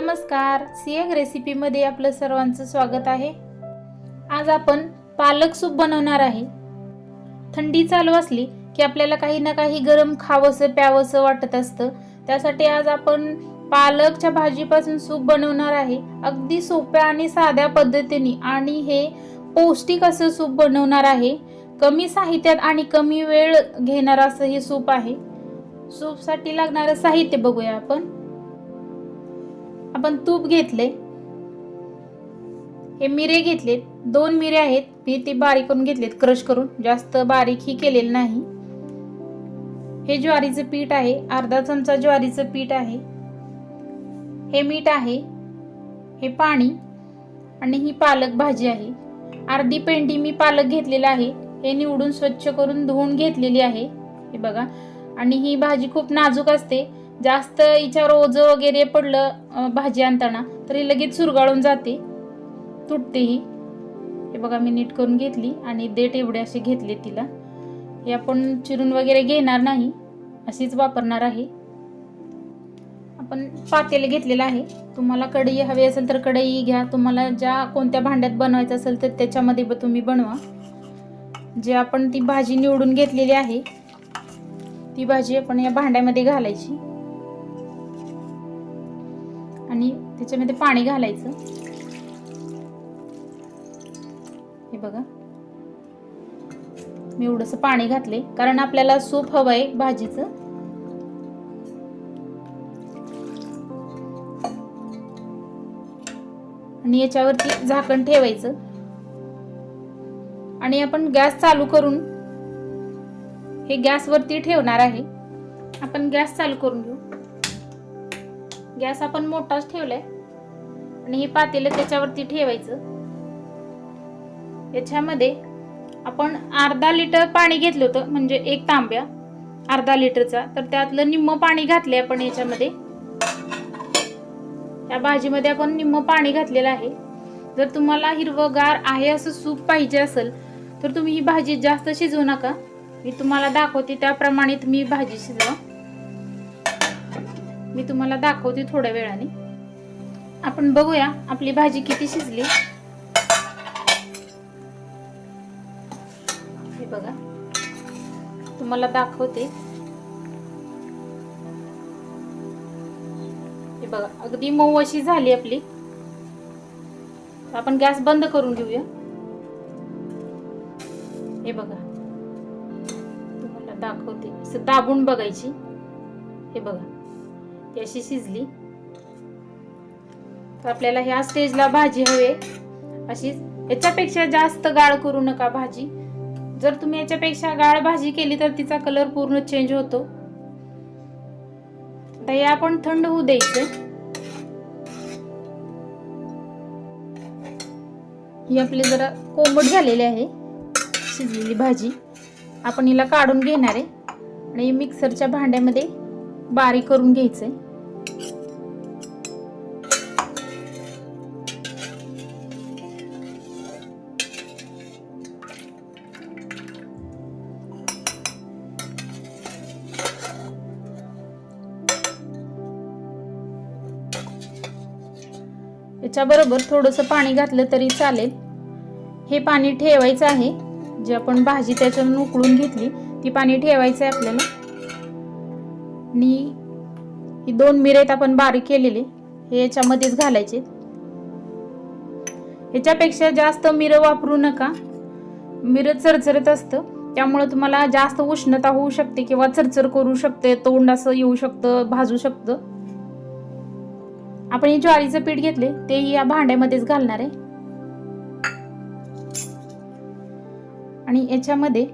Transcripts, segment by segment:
नमस्कार. सियाग रेसिपीमध्ये आपलं सर्वांचं स्वागत आहे. आज आपण पालक सूप बनवणार आहे. थंडी चालू असली की आपल्याला काही ना काही गरम खावंसं प्यावंसं वाटत असतं. त्यासाठी आज आपण पालकच्या भाजीपासून सूप बनवणार आहे. अगदी सोप्या आणि साध्या पद्धतीने आणि हे पौष्टिक असं सूप बनवणार आहे. कमी साहित्यात आणि कमी वेळ घेणार असं हे सूप आहे. सूपसाठी लागणारं साहित्य बघूया आपण. आपण तूप घेतले. हे मिरे घेतलेत. दोन मिरे आहेत. मी ते बारीक करून घेतलेत. क्रश करून. जास्त बारीक ही केलेलं नाही. हे ज्वारीचं पीठ आहे. अर्धा चमचा ज्वारीचं पीठ आहे. हे मीठ आहे. हे पाणी आणि ही पालक भाजी आहे. अर्धी पेंडी मी पालक घेतलेला आहे. हे निवडून स्वच्छ करून धुवून घेतलेली आहे. हे बघा. आणि ही भाजी खूप नाजूक असते. जास्त हिच्यावर ओझं वगैरे पडलं भाजी आणताना तरी लगेच सुरगाळून जाते. तुटते ही. हे बघा मी नीट करून घेतली आणि देठ एवढे असे घेतले तिला. हे आपण चिरून वगैरे घेणार नाही अशीच वापरणार आहे. आपण पातेलं घेतलेलं आहे. तुम्हाला कढई हवी असेल तर कढई घ्या. तुम्हाला ज्या कोणत्या भांड्यात बनवायचं असेल तर त्याच्यामध्ये तुम्ही बनवा. जे आपण ती भाजी निवडून घेतलेली आहे ती भाजी आपण या भांड्यामध्ये घालायची. आणि त्याच्यामध्ये पाणी घालायचं. हे बघा. मी एवढंसं पाणी घातले कारण आपल्याला सूप हवंय भाजीचं. आणि याच्यावरती झाकण ठेवायचं. आणि आपण गॅस चालू करून हे गॅसवरती ठेवणार आहे. आपण गॅस चालू करून घेऊ. गॅस आपण मोठाच ठेवलाय. आणि हे पातेलं त्याच्यावरती ठेवायचं. याच्यामध्ये आपण अर्धा लिटर पाणी घेतलं होतं म्हणजे एक तांब्या अर्धा लिटरचा. तर त्यातलं निम्म पाणी घातले आपण याच्यामध्ये. या भाजीमध्ये आपण निम्म पाणी घातलेलं आहे. जर तुम्हाला हिरवगार आहे असं सूप पाहिजे असेल तर तुम्ही ही भाजी जास्त शिजवू नका. मी तुम्हाला दाखवते त्याप्रमाणे तुम्ही भाजी शिजवा. मी तुम्हाला दाखवते थोड्या वेळाने. आपण बघूया आपली भाजी किती शिजली. हे बघा. तुम्हाला दाखवते. हे बघा अगदी मऊ अशी झाली आपली. आपण गॅस बंद करून घेऊया. हे बघा. तुम्हाला दाखवते. असं दाबून बघायची. हे बघा. ती अशी शिजली. तर आपल्याला ह्या स्टेजला भाजी हवे अशी याच्यापेक्षा जास्त गाळ करू नका भाजी. जर तुम्ही याच्यापेक्षा गाळ भाजी केली तर तिचा कलर पूर्ण चेंज होतो. आता हे आपण थंड होऊ द्यायचं. ही आपली जरा कोंबट झालेली आहे. शिजलेली भाजी. आपण हिला काढून घेणार आहे. आणि मिक्सरच्या भांड्यामध्ये बारीक करून घ्यायचंय याच्याबरोबर थोडंसं पाणी घातलं तरी चालेल. हे पाणी ठेवायचं आहे. जे आपण भाजी त्याच्यातून उकळून घेतली ती पाणी ठेवायचं आहे आपल्याला. आणि ही दोन मिरेत आपण बारीक केलेले हे याच्यामध्येच घालायचे. ह्याच्यापेक्षा जास्त मिरं वापरू नका. मिरं चरचरत असतं त्यामुळे तुम्हाला जास्त उष्णता होऊ शकते किंवा चरचर करू शकते तोंड असं येऊ शकतं भाजू शकतं. आपण हे ज्वारीचं पीठ घेतले ते या भांड्यामध्येच घालणार आहे. आणि याच्यामध्ये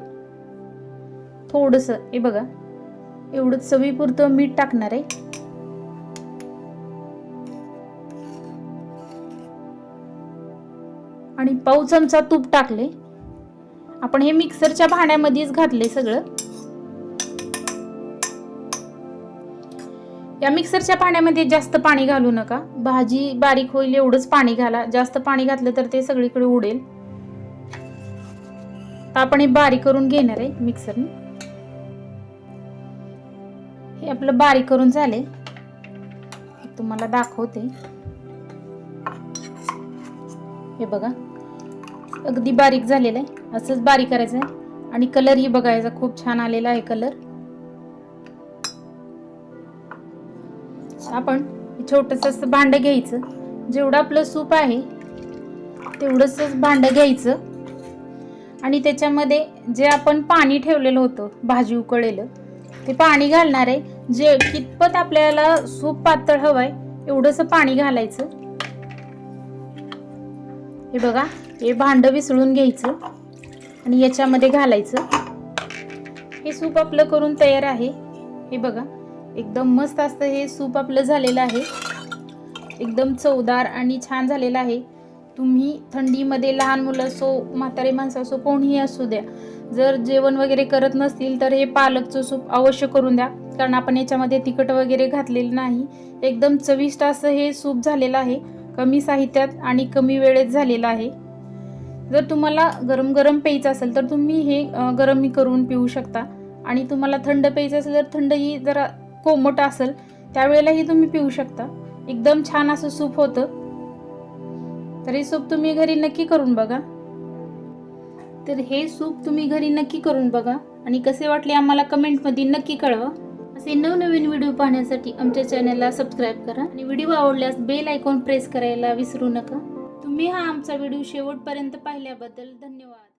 थोडंसं हे बघा एवढं चवीपुरतं मीठ टाकणार आहे. आणि पाऊ चमचा तूप टाकले. आपण हे मिक्सरच्या भांड्यामध्येच घातले सगळं. या मिक्सरच्या पाण्यामध्ये जास्त पाणी घालू नका. भाजी बारीक होईल एवढंच पाणी घाला. जास्त पाणी घातलं तर ते सगळीकडे उडेल. तर आपण हे बारीक करून घेणार आहे मिक्सरने. हे आपलं बारीक करून झाले. तुम्हाला दाखवते. हे बघा. अगदी बारीक झालेलं आहे. असंच बारीक करायचं आहे. आणि कलर ही बघायचा खूप छान आलेला आहे कलर. आपण छोटस असं भांड घ्यायचं. जेवढं आपलं सूप आहे तेवढंच भांड घ्यायचं. आणि त्याच्यामध्ये जे आपण पाणी ठेवलेलं होतं भाजी उकळलेलं ते पाणी घालणार आहे. जे कितपत आपल्याला सूप पातळ हवंय एवढंसं पाणी घालायचं. हे बघा हे भांड विसळून घ्यायचं आणि याच्यामध्ये घालायचं. हे सूप आपलं करून तयार आहे. हे बघा एकदम मस्त असतं हे सूप आपलं झालेलं आहे. एकदम चवदार आणि छान झालेलं आहे. तुम्ही थंडीमध्ये लहान मुलं असो म्हातारे माणसं असो कोणीही असू द्या जर जेवण वगैरे करत नसतील तर हे पालकचं सूप अवश्य करून द्या. कारण आपण याच्यामध्ये तिखट वगैरे घातलेलं नाही. एकदम चविष्ट असं हे सूप झालेलं आहे. कमी साहित्यात आणि कमी वेळेत झालेलं आहे. जर तुम्हाला गरम गरम प्यायचं असेल तर तुम्ही हे अ, गरमी करून पिऊ शकता. आणि तुम्हाला थंड प्यायचं असेल तर थंडही जरा कोमट असेल त्यावेळेलाही तुम्ही पिऊ शकता. एकदम छान असं सूप होतं. तर हे सूप तुम्ही घरी नक्की करून बघा. तर हे सूप तुम्ही घरी नक्की करून बघा. आणि कसे वाटले आम्हाला कमेंटमध्ये नक्की कळवा. असे नवनवीन व्हिडिओ पाहण्यासाठी आमच्या चॅनलला सबस्क्राईब करा. आणि व्हिडिओ आवडल्यास बेल आयकॉन प्रेस करायला विसरू नका. तुम्ही हा आमचा व्हिडिओ शेवटपर्यंत पाहिल्याबद्दल धन्यवाद.